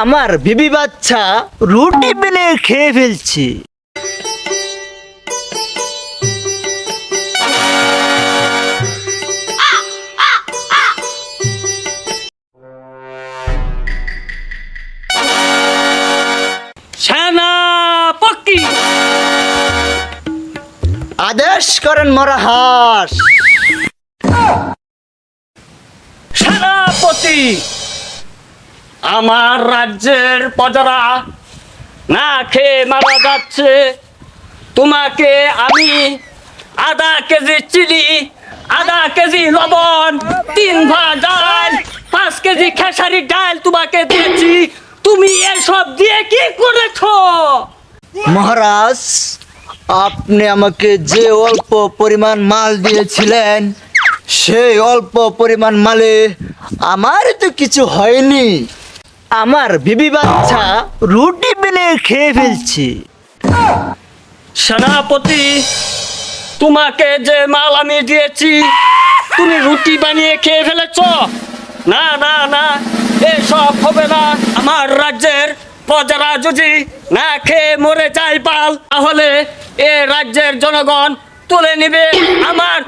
আমার বিবি বাচ্চা রুটি বেনে খেয়ে ফেলছে। আদেশ করেন মরাহাস। সেনাপতি। আমার রাজ্যের প্রজারা না খেয়ে মারা যাচ্ছে। তোমাকে আমি আধা কেজি চিনি, আধা কেজি লবণ, তিন ভাগ ডাল, পাঁচ কেজি খেসারি ডাল তোমাকে দিয়েছি। তুমি এসব দিয়ে কি করেছ? মহারাজ, আপনি আমাকে যে অল্প পরিমাণ মাল দিয়েছিলেন, সেই অল্প পরিমাণ মালে আমার তো কিছু হয়নি। আমার বিবি বাচ্চা রুটি বেনে খেয়ে ফেলছে সেনাপতি, তোমাকে যে মাল আমি দিয়েছি, তুমি রুটি বানিয়ে খেয়ে ফেলেছ না না না, এসব হবে না আমার রাজ্যের প্রজারা যদি না খেয়ে মরে যায় পাল, তাহলে এ রাজ্যের জনগণ তুলে নিবে আমার।